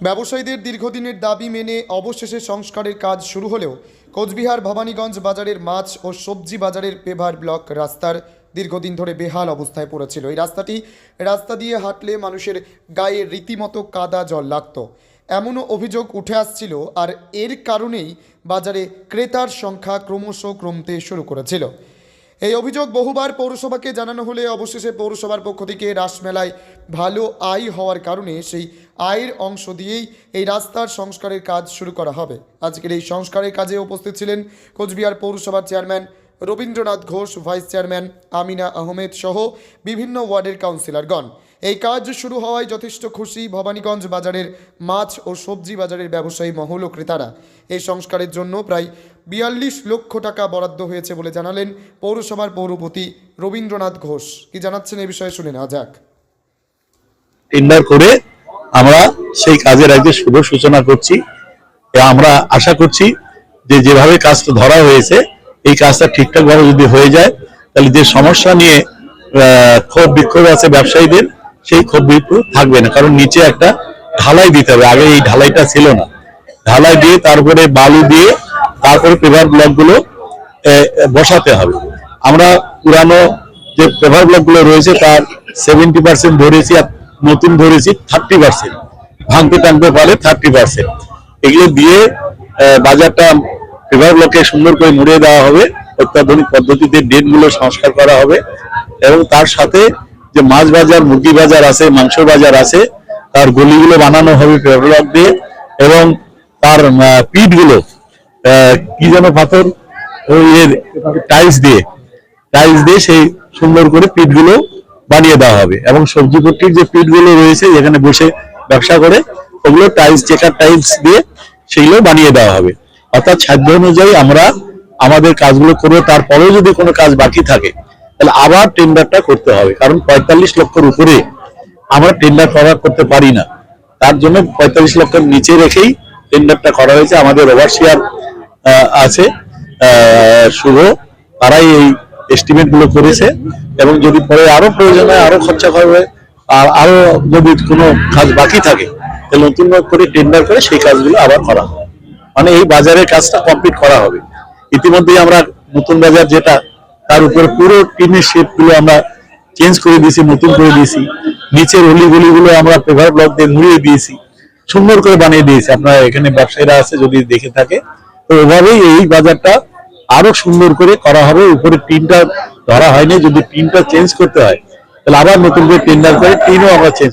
ব্যবসায়ীদের দীর্ঘদিনের দাবি মেনে অবশেষে সংস্কারের কাজ শুরু হলেও কোচবিহার ভবানীগঞ্জ বাজারের মাছ ও সবজি বাজারের পেভার ব্লক রাস্তার দীর্ঘদিন ধরে বেহাল অবস্থায় পড়েছিল। এই রাস্তাটি রাস্তা দিয়ে হাঁটলে মানুষের গায়ে রীতিমতো কাদা জল লাগতো। এমনও অভিযোগ উঠে আসছিল আর এর কারণেই বাজারে ক্রেতার সংখ্যা ক্রমশ কমতে শুরু করেছিল। এই অভিযোগ বহুবার পৌরসভাকে জানানো হলে অবশেষে পৌরসভার পক্ষ থেকে রাসমেলায় ভালো আয় হওয়ার কারণে সেই আয়ের অংশ দিয়েই এই রাস্তার সংস্কারের কাজ শুরু করা হবে। আজকের এই সংস্কারের কাজে উপস্থিত ছিলেন কোচবিহার পৌরসভার chairman Rabindranath Ghosh, vice chairman Amina Ahmed সহ বিভিন্ন ওয়ার্ডের কাউন্সিলরগণ। এই কাজ শুরু হওয়ায় যথেষ্ট খুশি ভবানীগঞ্জ বাজারের মাছ ও সবজি বাজারের ব্যবসায়ী মহল ও ক্রেতারা। এই সংস্কারের জন্য প্রায় বিয়াল্লিশ লক্ষ টাকা বরাদ্দ হয়েছে বলে জানালেন পৌরসভার পৌরপতি রবীন্দ্রনাথ ঘোষ। কি জানাচ্ছেন এই বিষয়ে শুনে নেওয়া যাক। টেন্ডার করে আমরা সেই কাজের আজকে শুভ সূচনা করছি। আমরা আশা করছি যে যেভাবে কাজটা ধরা হয়েছে, এই কাজটা ঠিকঠাক ভাবে যদি হয়ে যায়, তাহলে যে সমস্যা নিয়ে ক্ষোভ বিক্ষোভ আছে ব্যবসায়ীদের সেই ক্ষোভ বিক্ষোভ থাকবে না। কারণ নিচে একটা ঢালাই দিতে হবে। আগে এই ঢালাইটা ছিল না। ঢালাই দিয়ে তারপরে বালু দিয়ে তারপরে পেভার ব্লকগুলো আহ, বসাতে হবে। আমরা পুরানো যে পেভার ব্লকগুলো রয়েছে তার সেভেন্টি পার্সেন্ট ধরেছি আর নতুন ধরেছি থার্টি পার্সেন্ট ভাঙতে টানতে পারে থার্টি পার্সেন্ট এগুলো দিয়ে বাজারটা পেভার ব্লকে সুন্দর করে মুড়িয়ে দেওয়া হবে। অত্যাধুনিক পদ্ধতিতে ডেটগুলো সংস্কার করা হবে। এবং তার সাথে যে মাছ বাজার, মুরগি বাজার আছে, মাংস বাজার আছে, তার গলিগুলো বানানো হবে পেভার দিয়ে এবং তার পিঠগুলো কি যেন পাথর টাইলস দিয়ে টাইলস দিয়ে সেই সুন্দর করে পিঠগুলো বানিয়ে দেওয়া হবে এবং সবজি পট্টির যে পিঠগুলো রয়েছে যেখানে বসে ব্যবসা করে, ওগুলো টাইলস, চেকার টাইলস দিয়ে সেগুলো বানিয়ে দেওয়া হবে। অর্থাৎ সাধ্য অনুযায়ী আমরা আমাদের কাজগুলো করব, তারপরেও যদি কোনো কাজ বাকি থাকে তাহলে আবার টেন্ডারটা করতে হবে। কারণ পঁয়তাল্লিশ লক্ষের উপরে আমরা টেন্ডার করা করতে পারি না। তার জন্য পঁয়তাল্লিশ লক্ষের নিচে রেখেই টেন্ডারটা করা হয়েছে। আমাদের ওভারসিয়ার আছে। শুভ, তারাই এই এস্টিমেটগুলো করেছে। এবং যদি পরে আরও প্রয়োজন হয়, আরও খরচা করবে আর আরও যদি কোনো কাজ বাকি থাকে, তাহলে নতুন করে টেন্ডার করে সেই কাজগুলো আবার করা হবে। মানে এই বাজারের কাজটা কমপ্লিট করা হবে। ইতিমধ্যেই আমরা নতুন বাজার যেটা তার উপরে পুরো টিনের শেপগুলো আমরা চেঞ্জ করে দিয়েছি, নতুন করে দিয়েছি। নিচের অলি গলিগুলো আমরা পেভার ব্লক দিয়ে মুড়িয়ে দিয়েছি। সুন্দর করে বানিয়ে দিয়েছি। আপনারা এখানে ব্যবসায়ীরা আছে, যদি দেখে থাকে। তো এভাবেই এই বাজারটা আরও সুন্দর করে করা হবে। উপরে টিনটা ধরা হয়নি। যদি টিনটা চেঞ্জ করতে হয়, তাহলে আবার নতুন করে টেন্ডার করে টিনও আমরা চেঞ্জ